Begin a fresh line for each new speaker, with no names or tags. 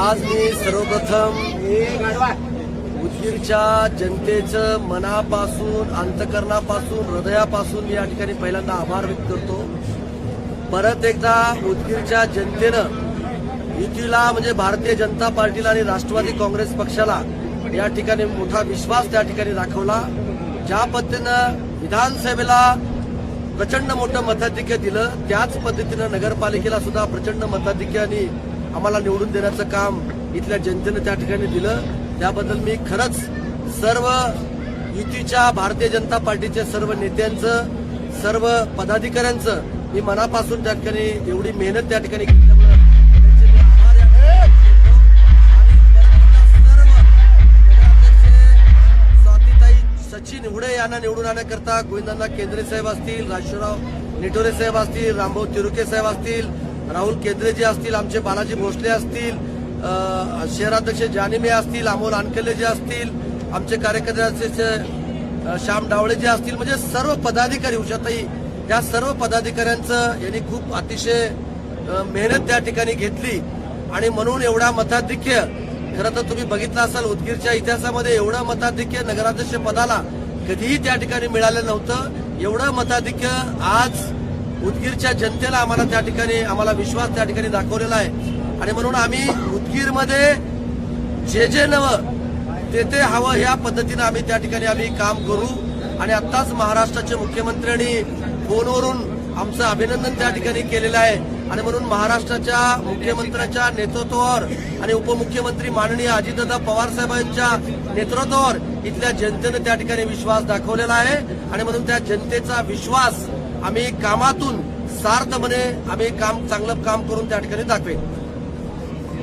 आज मी सर्वप्रथम उदगीरच्या जनतेचं मनापासून अंतकरणापासून हृदयापासून मी या ठिकाणी पहिल्यांदा आभार व्यक्त करतो. परत एकदा उदगीरच्या जनतेनं युतीला म्हणजे भारतीय जनता पार्टीला आणि राष्ट्रवादी काँग्रेस पक्षाला या ठिकाणी मोठा विश्वास त्या ठिकाणी दाखवला. ज्या पद्धतीनं विधानसभेला प्रचंड मोठं मताधिक्य दिलं त्याच पद्धतीनं नगरपालिकेला सुद्धा प्रचंड मताधिक्याने आम्हाला निवडून देण्याचं काम इथल्या जनतेनं त्या ठिकाणी दिलं. त्याबद्दल मी खरंच सर्व युतीच्या भारतीय जनता पार्टीच्या सर्व नेत्यांचं सर्व पदाधिकाऱ्यांचं मी मनापासून त्या ठिकाणी एवढी मेहनत त्या ठिकाणी घेतल्यामुळे त्यांचे मी आभार सर्व स्वातीताई सचिन हुडे यांना निवडून आणण्याकरता गोविंदांना केंद्रे साहेब असतील राजेश्वरराव निटोरे साहेब असतील रामभाऊ तिरुके साहेब असतील राहुल केद्रेजी असतील आमचे बालाजी भोसले असतील शहराध्यक्ष जानिमे असतील अमोल अनकले जे असतील आमचे कार्यकर्ते श्याम डावळे जे असतील म्हणजे सर्व पदाधिकारी उषाताई या सर्व पदाधिकाऱ्यांचं यांनी खूप अतिशय मेहनत त्या ठिकाणी घेतली. आणि म्हणून एवढा मताधिक्य खरं तर तुम्ही बघितलं असाल उदगीरच्या इतिहासामध्ये एवढं मताधिक्य नगराध्यक्ष पदाला कधीही त्या ठिकाणी मिळालं नव्हतं. एवढं मताधिक्य आज उदगीरच्या जनतेला आम्हाला त्या ठिकाणी आम्हाला विश्वास त्या ठिकाणी दाखवलेला आहे. आणि म्हणून आम्ही उदगीरमध्ये जे जे नवं ते ते हवं ह्या पद्धतीनं आम्ही त्या ठिकाणी आम्ही काम करू. आणि आत्ताच महाराष्ट्राचे मुख्यमंत्र्यांनी फोनवरून आमचं अभिनंदन त्या ठिकाणी केलेलं आहे. आणि म्हणून महाराष्ट्राच्या मुख्यमंत्र्याच्या नेतृत्वावर आणि उपमुख्यमंत्री माननीय अजितदादा पवार साहेबांच्या नेतृत्वावर इथल्या जनतेनं त्या ठिकाणी विश्वास दाखवलेला आहे. आणि म्हणून त्या जनतेचा विश्वास आम्ही कामातून सार्थपणे आम्ही काम चांगलं काम करून त्या ठिकाणी दाखवेन.